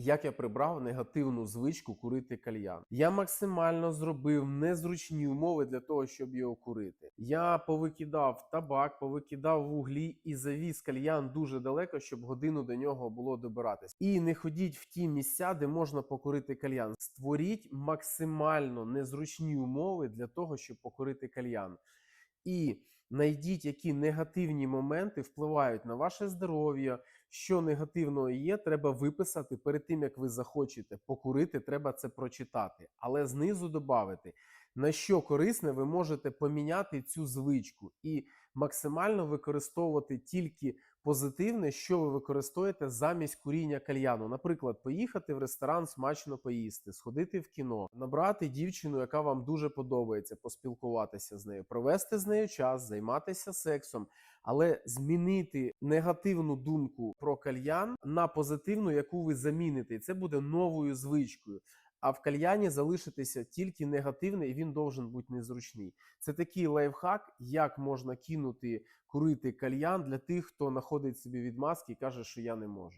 Як я прибрав негативну звичку курити кальян? Я максимально зробив незручні умови для того, щоб його курити. Я повикидав табак, повикидав вуглі і завіз кальян дуже далеко, щоб годину до нього було добиратись. І не ходіть в ті місця, де можна покурити кальян. Створіть максимально незручні умови для того, щоб покурити кальян. І знайдіть, які негативні моменти впливають на ваше здоров'я. Що негативного є, треба виписати перед тим, як ви захочете покурити, треба це прочитати. Але знизу додати, на що корисне ви можете поміняти цю звичку і максимально використовувати тільки позитивне, що ви використовуєте замість куріння кальяну. Наприклад, поїхати в ресторан, смачно поїсти, сходити в кіно, набрати дівчину, яка вам дуже подобається, поспілкуватися з нею, провести з нею час, займатися сексом, але змінити негативну думку про кальян на позитивну, яку ви заміните, і це буде новою звичкою. А в кальяні залишитися тільки негативне, і він должен бути незручний. Це такий лайфхак, як можна кинути курити кальян для тих, хто знаходить собі відмазки і каже, що я не можу.